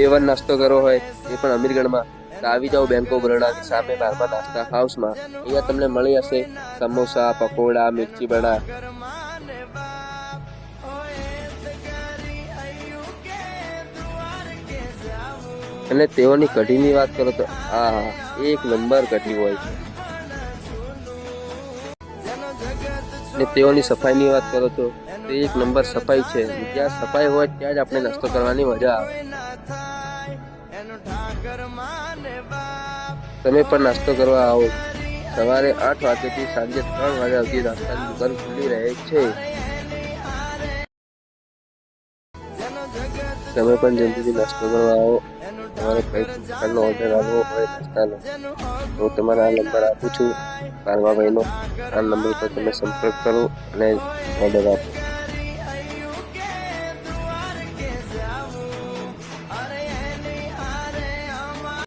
એ one નાસ્તો કરવો હોય, એ પણ અમીરગઢમાં. તો આવી જાઓ બેંકો બરોડાની સામે બારમાં નાસ્તા હાઉસમાં. અહીંયા તમને મળી હશે સમોસા, પકોડા, મિર્ચી બડા અને તેઓની કઢીની વાત કરો તો આ એક નંબર કઢી હોય. છે ને તેઓની સફાઈની વાત કરો તો તે એક નંબર સફાઈ છે. જ્યાં સફાઈ હોય ત્યાં જ આપણે નાસ્તો કરવાની મજા આવે. તમે પણ નાસ્તો કરવા આવો. સવારે આઠ વાગ્યાથી સાંજે ત્રણ વાગ્યા સુધી નાસ્તાની દુકાન ખુલ્લી રહે છે. તમે પણ જલ્દીથી નાસ્તો કરવા આવો. તમારે કઈ પ્રકારનો ઓર્ડર આવવો હોય નાસ્તાનો હું તમારા આ નંબર આપું છું. કારવાભાઈનો આ નંબર પર તમે સંપર્ક કરો અને ઓર્ડર આપો.